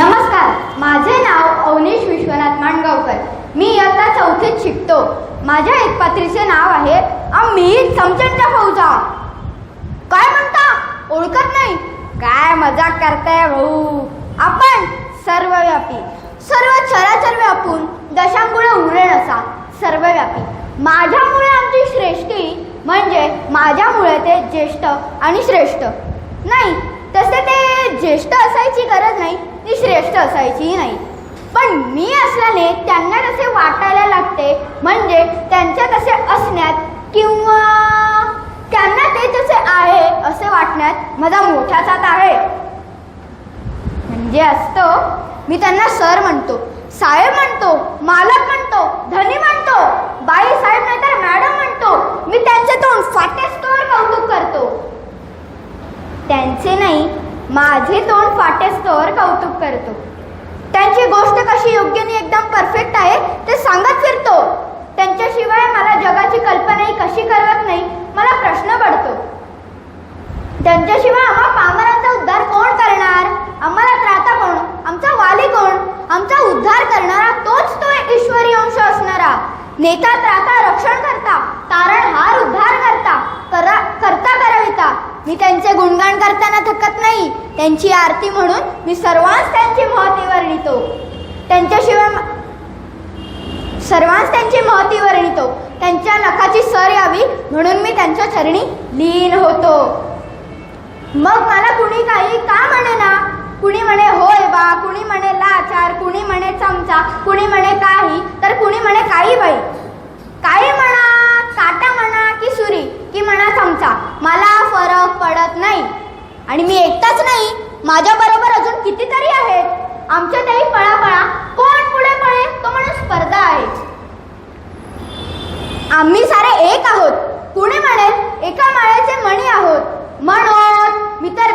नमस्कार माझे नाव अवनेश विश्वनाथ माणगावकर. मी इयत्ता चौथीत शिकतो. माझ्या एक पात्रीचे नाव आहे आम्ही समचंद्र फौजा. काय म्हणता? ओळखत नाही? काय मजाक करताय भाऊ? आपण सर्वव्यापी सर्व चराचर व्यापून दशांमुळे उरेल असा सर्वव्यापी. माझ्यामुळे आमची श्रेष्ठी म्हणजे माझ्यामुळे ते ज्येष्ठ आणि श्रेष्ठ. नाही तसे ते ज्येष्ठ असायची गरज नाही. ती श्रेष्ठ असायची नाही. पण मी असल्याने त्यांना तसे वाटायला लागते म्हणजे त्यांच्या तसे असण्यात किंवा त्यांना ते तसे आहे असे वाटण्यात माझा मोठा साथ आहे. म्हणजे असतो मी त्यांना सर म्हणतो साहेब म्हणतो मालक म्हणतो धनी म्हणतो बाई साहेब नाहीतर मॅडम म्हणतो मी त्यांचे तोंड फाटेस्तोवर कौतुक करतो. त्यांचे नाही माझे तोंड फाटेस्तोवर कौतुक करतो त्यांची गोष्ट कशी योग्य आणि एकदम परफेक्ट आहे ते सांगत फिरतो त्यांच्याशिवाय मला जगाची कल्पनाही कशी करत नाही. मला प्रश्न पडतो. त्यांच्याशिवाय आम्हा पामरांचा उद्धार कोण करणार? आम्हाला त्राता कोण? आमचा वाली कोण? आमचा उद्धार करणारा तोच तो ईश्वरी अंश असणारा. नेता त्राता रक्षण करता तारण हार उद्धार करता करा करता करविता. मी त्यांचे गुणगान करताना थकत नाही. त्यांची आरती म्हणून मी सर्वांस त्यांची महती वर्णितो. त्यांच्याशिवाय मा- सर्वांस त्यांची महती वर्णितो त्यांच्या नखाची सर यावी म्हणून मी त्यांच्या चरणी लीन होतो. मग मला कुणी काही का म्हणे ना कुणी म्हणे होय बा कुणी म्हणे लाचार कुणी म्हणे चमचा कुणी म्हणे काही तर कुणी म्हणे काही बाई. काही म्हणा काटा म्हणा की सुरी की म्हणा चमचा मला फरक पडत नाही. आणि मी एकटाच नाही माझ्या बरोबर अजून कितीतरी आहेत. आमच्या त्याही आम्ही सारे एक आहोत. कोणी म्हणेल एका माळ्याचे मणी आहोत. म्हणून मी तर